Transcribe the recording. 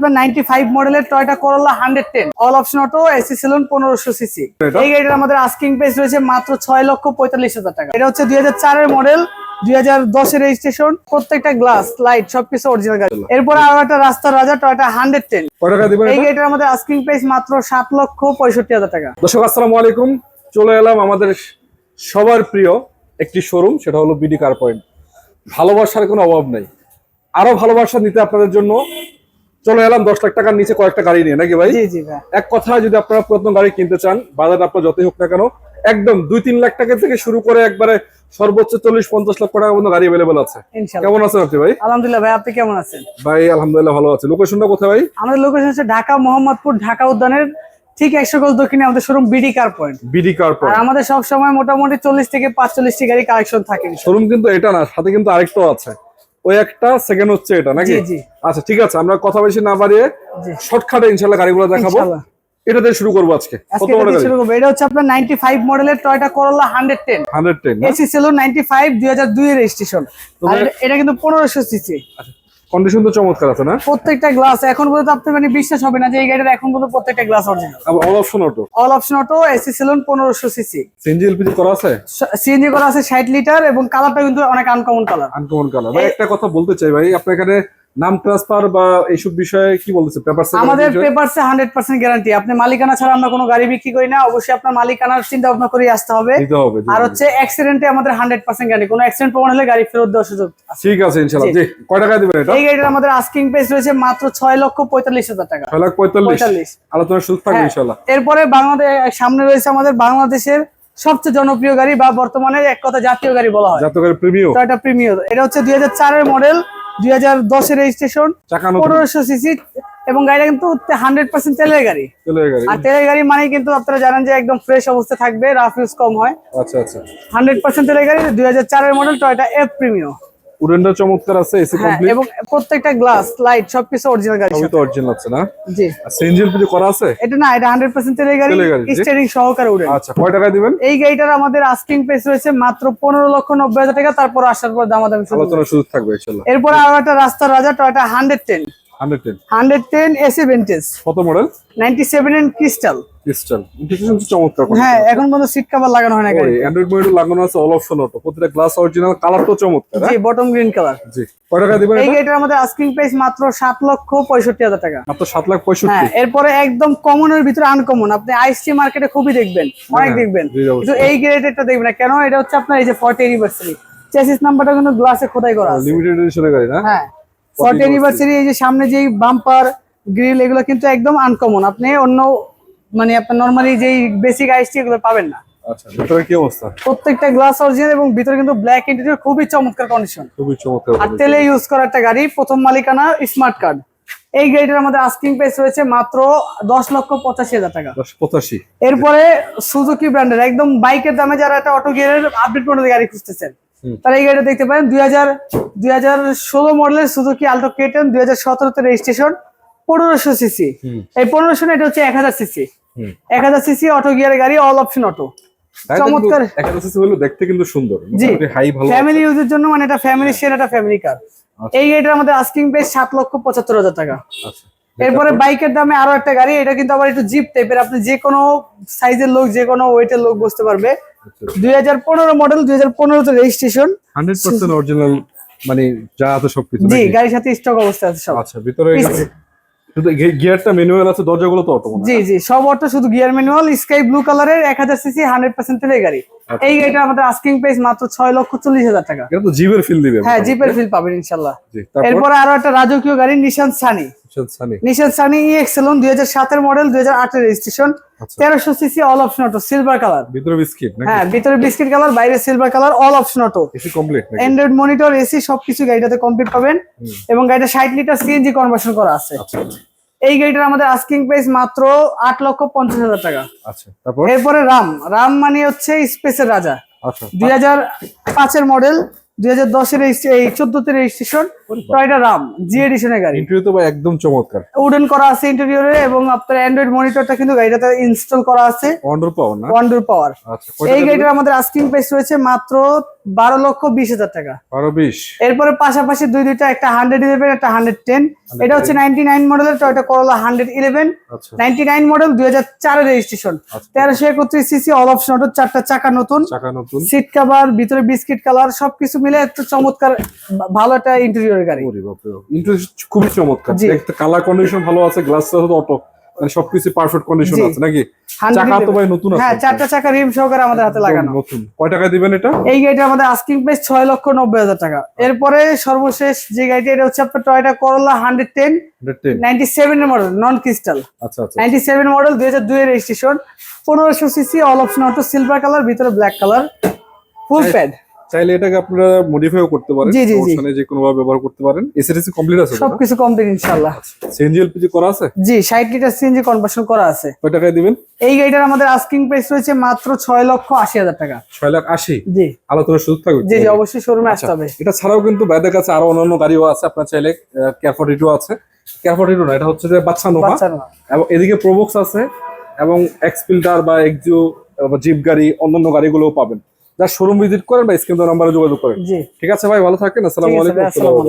Ninety five মডেলের Toyota Corolla hundred ten all option auto AC saloon পনেরোশো CC এটা? এই গাড়িটার আমাদের আস্কিং প্রাইস রয়েছে মাত্র ছয় লক্ষ পঁয়তাল্লিশ হাজার টাকা। এটা হচ্ছে দুই হাজার চারের মডেল দুই হাজার দশের রেজিস্ট্রেশন প্রত্যেকটা গ্লাস লাইট সবকিছু অরিজিনাল গাড়ি। এরপরে আরও একটা রাস্তার রাজা টয়টা হান্ড্রেড টেন কয় টাকা দিবেন এই এটা? গাড়িটার আমাদের আস্কিং প্রাইস মাত্র সাত লক্ষ পঁয়ষট্টি হাজার টাকা। দর্শক আসসালামু আলাইকুম। চলে এলাম আমাদের সবার প্রিয় একটি শোরুম সেটা হলো বিডি কার পয়েন্ট ভালোবাসার কোনো অভাব নাই। আরও ভালোবাসা নিতে আপনাদের জন্য চলে এলাম দশ লাখ টাকার নিচে কয়েকটা গাড়ি নিয়ে নাকি ভাই? এক কথায় যদি আপনারা প্রথম গাড়ি কিনতে চান বাজার আপনার যতই হোক না কেন একদম দুই তিন লাখ টাকা থেকে শুরু করে একবারে সর্বোচ্চ চল্লিশ পঞ্চাশ লক্ষ টাকা পর্যন্ত গাড়ি অ্যাভেলেবেল আছে। কেমন আছেন আপনি ভাই? আলহামদুলিল্লাহ ভাই আপনি কেমন আছেন? ভাই আলহামদুলিল্লাহ ভালো আছে। লোকেশনটা কোথায় ভাই? আমাদের লোকেশন হচ্ছে ঢাকা মোহাম্মদপুর ঢাকা উদ্যানের ঠিক একশো গজ দক্ষিণে আমাদের showroom BD car point BD car আর পয়েন্ট আমাদের সব সময় মোটামুটি চল্লিশ থেকে পাঁচচল্লিশটি গাড়ি কালেকশন থাকে শোরুম কিন্তু এটা না সাথে কিন্তু আরেকটাও আছে। ওই একটা সেকেন্ড হচ্ছে এটা নাকি। আচ্ছা ঠিক আছে আমরা কথা বেশি না বাড়িয়ে। শর্টকাটে ইনশাল্লাহ গাড়িগুলো দেখাবো। এটা দিয়ে শুরু করব আজকে। কত এটা শুরু করব। এটা হচ্ছে আপনার নাইনটি ফাইভ মডেলের Toyota Corolla hundred ten hundred ten AC saloon ninety five দুই হাজার দুই রেজিস্ট্রেশন আর এটা- কিন্তু পনেরোশো সিসি কন্ডিশন তো চমৎকার আছে না? প্রত্যেকটা গ্লাস এখন পর্যন্ত আপনি মানে বিশ্বাস হবে না যে এই গাড়ির এখন পর্যন্ত প্রত্যেকটা glass original all option auto all option auto AC saloon পনেরোশো সিসি সিএনজি এলপিজি করা আছে? সিএনজি করা আছে ষাট লিটার এবং কালারটা কিন্তু অনেক আনকমন কালার আনকমন কালার ভাই একটা কথা বলতে চাই ভাই আপনার এখানে নাম ট্রান্সফার বা এইসব বিষয়ে কি বলতেছে? পেপার আমাদের পেপারসে হান্ড্রেড পার্সেন্ট গ্যারান্টি আপনি মালিকানা ছাড়া আমরা কোনো গাড়ি বিক্রি করি না। অবশ্যই আপনার মালিকানার চিন্তা ভাবনা করে আসতে হবে। আর হচ্ছে অ্যাক্সিডেন্টে আমাদের হান্ড্রেড পার্সেন্ট গ্যারান্টি কোনো অ্যাক্সিডেন্ট প্রমাণ হলে গাড়ি ফেরত দেওয়ার সুযোগ ঠিক আছে ইনশাল্লাহ জি। কয় টাকা দিবেন এটা? এই গাড়িটার আমাদের আস্কিং প্রাইস রয়েছে মাত্র ছয় লক্ষ পঁয়তাল্লিশ হাজার টাকা। ছয় লাখ পঁয়তাল্লিশ। পঁয়তাল্লিশ। আলোচনার সুযোগ থাকবে হ্যাঁ। ইনশাল্লাহ এরপরে বাংলাদেশ সামনে রয়েছে আমাদের বাংলাদেশের সবচেয়ে জনপ্রিয় গাড়ি বা বর্তমানে এক কথা জাতীয় গাড়ি বলা হয়। যাতে করে প্রিমিয় এটা হচ্ছে দুই হাজার চারের মডেল দুই হাজার দশের রেজিস্ট্রেশন পনেরোশো সিসি এবং গাড়িটা কিন্তু হান্ড্রেড পার্সেন্ট তেলের গাড়ি। গাড়ি। আর তেলের গাড়ি মানে কিন্তু আপনারা জানেন যে একদম ফ্রেশ অবস্থা থাকবে রাফ ইউজ কম হয়। আচ্ছা আচ্ছা। হান্ড্রেড পার্সেন্ট তেলের গাড়ি দুই হাজার চারের মডেল টয়টা এফ প্রিমিয়াম উডেনটা চমৎকার আছে এসি হ্যাঁ কমপ্লিট এবং প্রত্যেকটা গ্লাস লাইট সবকিছু অরিজিনাল গাড়ি সবই তো অরিজিনাল আছে না? জি। আর করা আছে? এটা না এটা হান্ড্রেড পার্সেন্ট তেলের গাড়ি। স্টিয়ারিং সহকারে আচ্ছা কয় টাকা দিবেন? এই গাড়িটার আমাদের আস্কিং প্রাইস রয়েছে মাত্র পনেরো লক্ষ নব্বই হাজার টাকা তারপর আসার পর দামাদামি হবে। আলোচনার সুযোগ থাকবে ইনশাল্লাহ। এরপর আরও একটা রাস্তার রাজা Toyota hundred ten hundred ten hundred ten AC vintage কত model ninety seven and crystal crystal integration চমৎকার হ্যাঁ এখন পর্যন্ত সিট কাভার লাগানো হয় না গাড়ি অ্যান্ড্রয়েড মনিটর লাগানো আছে অল অপশন অটো প্রতিটা গ্লাস অরিজিনাল কালার তো চমৎকার হ্যাঁ? জি বটম গ্রিন কালার জি। কয় টাকা দিবেন এই গাড়িটার আমাদের আস্কিং প্রাইস মাত্র লক্ষ পঁয়ষট্টি হাজার টাকা। মাত্র হ্যাঁ এরপরে একদম কমনের ভিতরে আনকমন আপনি আইসটি মার্কেটে খুবই দেখবেন অনেক হ্যাঁ, দেখবেন অবশ্যই। কিন্তু এই গ্রেডেরটা দেখবেন না। কেন? এটা হচ্ছে আপনার এই যে ফর্টি অ্যানিভার্সারি চেসিস নাম্বারটা কিন্তু গ্লাসে খোদাই করা আছে। লিমিটেড এডিশনের গাড়ি না? হ্যাঁ ফর্টি অ্যানিভার্সারি এই যে সামনে যেই বাম্পার গ্রিল এগুলো কিন্তু একদম আনকমন আপনি অন্য মানে আপনার নর্মালি যেই বেসিক আইসটি এগুলো পাবেন না। আচ্ছা ভিতরে কি অবস্থা? প্রত্যেকটা গ্লাস অরিজিনাল এবং ভিতরে কিন্তু ব্ল্যাক ইন্টেরিয়র খুবই চমৎকার কন্ডিশন খুবই চমৎকার আর তেলে ইউজ করা একটা গাড়ি প্রথম মালিকানা স্মার্ট কার্ড এই গাড়িটার আমাদের আস্কিং প্রাইস রয়েছে মাত্র দশ লক্ষ পঁচাশি হাজার টাকা। পঁচাশি। এরপরে সুজুকি ব্র্যান্ডের একদম বাইকের দামে যারা একটা অটো গিয়ারের আপডেট মডেলের গাড়ি খুঁজতেছেন তারা এই গাড়িটা দেখতে পারেন। দুই হাজার দুই হাজার ষোলো মডেলের সুজুকি আল্টো কেটেন দুই হাজার সতেরোতে রেজিস্ট্রেশন পনেরোশো সিসি। এই পনেরোশো এটা হচ্ছে এক হাজার সিসি। এক হাজার সিসি অটো গিয়ারের গাড়ি অল অপশন অটো। চমৎকার। একটা সিসি হলো দেখতে কিন্তু সুন্দর জি। হাই ভালো ফ্যামিলি ইউজের জন্য মানে এটা ফ্যামিলি শেয়ার একটা ফ্যামিলি কার আচ্ছা। এই গাড়িটার আমাদের আস্কিং প্রাইস সাত লক্ষ পঁচাত্তর হাজার টাকা। আচ্ছা। এরপরে বাইকের দামে আরও একটা গাড়ি এটা কিন্তু আবার একটু জিপ টাইপের আপনি যে কোনো সাইজের লোক যে কোনো ওয়েটের লোক বসতে পারবে। দুই হাজার পনেরো মডেল দুই হাজার পনেরোতে রেজিস্ট্রেশন হান্ড্রেড পার্সেন্ট অরিজিনাল মানে যা আছে সবকিছু জি গাড়ির সাথে স্টক অবস্থা আছে সব। আচ্ছা ভিতরে শুধু গিয়ারটা ম্যানুয়াল আছে দরজাগুলো তো অটো জি জি সব অটো শুধু গিয়ার ম্যানুয়াল স্কাই ব্লু কালারের সিসি তেলের গাড়ি। আচ্ছা। এই গাড়িটা আমাদের আস্কিং প্রাইস মাত্র লক্ষ চল্লিশ হাজার টাকা। এটা তো জিপের ফিল দিবে হ্যাঁ জিপের ফিল পাবেন জি আরও একটা রাজকীয় গাড়ি Nissan Sunny Sunny Nissan Sunny ex saloon model registration আচ্ছা। CC all option auto silver colour ভিতরে বিস্কিট হ্যাঁ ভিতরে বিস্কিট কালার বাইরে silver colour all option auto AC complete Android monitor AC সবকিছু গাড়িটাতে কমপ্লিট পাবেন। এবং গাড়িটা ষাট লিটার সিএনজি কনভার্সন করা আছে। আচ্ছা। এই গাড়িটার আমাদের আস্কিং প্রাইস মাত্র আট লক্ষ পঞ্চাশ হাজার টাকা। আচ্ছা তারপর? এরপরে রাম। রাম মানে হচ্ছে স্পেসের রাজা। আচ্ছা দুই হাজার পাঁচের মডেল দুই হাজার দশের এই চোদ্দতে registration Toyota Raum G edition গাড়ি। ইন্টারভিউ তো ভাই একদম চমৎকার। উডেন করা আছে ইন্টেরিয়রে এবং আপনার অ্যান্ড্রয়েড মনিটরটা কিন্তু গাড়িটাতে ইনস্টল করা আছে। ওয়ান্ডার পাওয়ার না? ওয়ান্ডার পাওয়ার আচ্ছা এই টাকা গাড়িটার আমাদের আস্কিং প্রাইস রয়েছে মাত্র বারো লক্ষ বিশ হাজার টাকা। বারো বিশ। এরপরে পাশাপাশি দুই দুইটা একটা হান্ড্রেড ইলেভেন একটা হান্ড্রেড টেন এটা হচ্ছে নাইনটি নাইন মডেলের Toyota Corolla hundred eleven ninety nine model দুই হাজার চারের রেজিস্ট্রেশন আচ্ছা। তেরোশো একত্রিশ সিসি অল অপশন অটো চারটা চাকা নতুন। চাকা নতুন। সিট কাভার ভিতরে বিস্কিট কালার সবকিছু মিলে একটা চমৎকার ভালো একটা ইন্টেরিয়র গাড়ি। ওরে খুবই চমৎকার। দেখতে কালার কন্ডিশন ভালো আছে গ্লাস অটো মানে সবকিছু পারফেক্ট কন্ডিশন আছে নাকি? চাকা তো ভাই নতুন আছে। হ্যাঁ চারটা চাকা রিম সহকারে আমাদের হাতে লাগানো। নতুন। কয় টাকা দিবেন এটা? এই গাড়িটা আমাদের আস্কিং প্রাইস ছয় লক্ষ নব্বই হাজার টাকা। এরপরে সর্বশেষ যে গাড়িটা এটা হচ্ছে আপনার Toyota Corolla hundred ten ten ninety seven model non crystal আচ্ছা আচ্ছা। নাইনটি সেভেন মডেল দুই হাজার দুই এর রেজিস্ট্রেশন পনেরোশো CC all option auto silver colour ভিতরে ব্ল্যাক কালার ফুল প্যাড চাইলে এটাকে আপনারা মডিফাইও করতে পারেন। জি, জি, জি। সমস্যা যে কোনো ভাবে ব্যবহার করতে পারেন। এসএসসি কমপ্লিট আছে সবকিছু কমপ্লিট ইনশাল্লাহ সিএনজি এলপিজি করা আছে? জি ষাট লিটার সিএনজি কনভার্সন করা আছে। কয় টাকায় দিবেন? এই গাড়িটার আমাদের আস্কিং প্রাইস রয়েছে মাত্র ছয় লক্ষ আশি হাজার টাকা। ছয় লাখ আশি? জি। আলোচনার সুযোগ থাকবে? জি জি অবশ্যই শোরুমে আসতে হবে। এটা ছাড়াও কিন্তু বাইরের কাছে আরও অন্যান্য গাড়িও আছে। আপনার চাইলে ক্যারফটিটো আছে। ক্যারফটিটো না এটা হচ্ছে যে বাচ্চা নোভা। এবং এদিকে প্রোবক্স আছে। এবং এক্সপিল্টার বা এক্সিও জিপ গাড়ি অন্যান্য গাড়িগুলোও পাবেন। যার শোরুম ভিজিট করেন বা স্ক্রিন নাম্বারে যোগাযোগ করেন ঠিক আছে ভাই ভালো থাকেন আসসালামাইকুম আসসালামু আলাইকুম।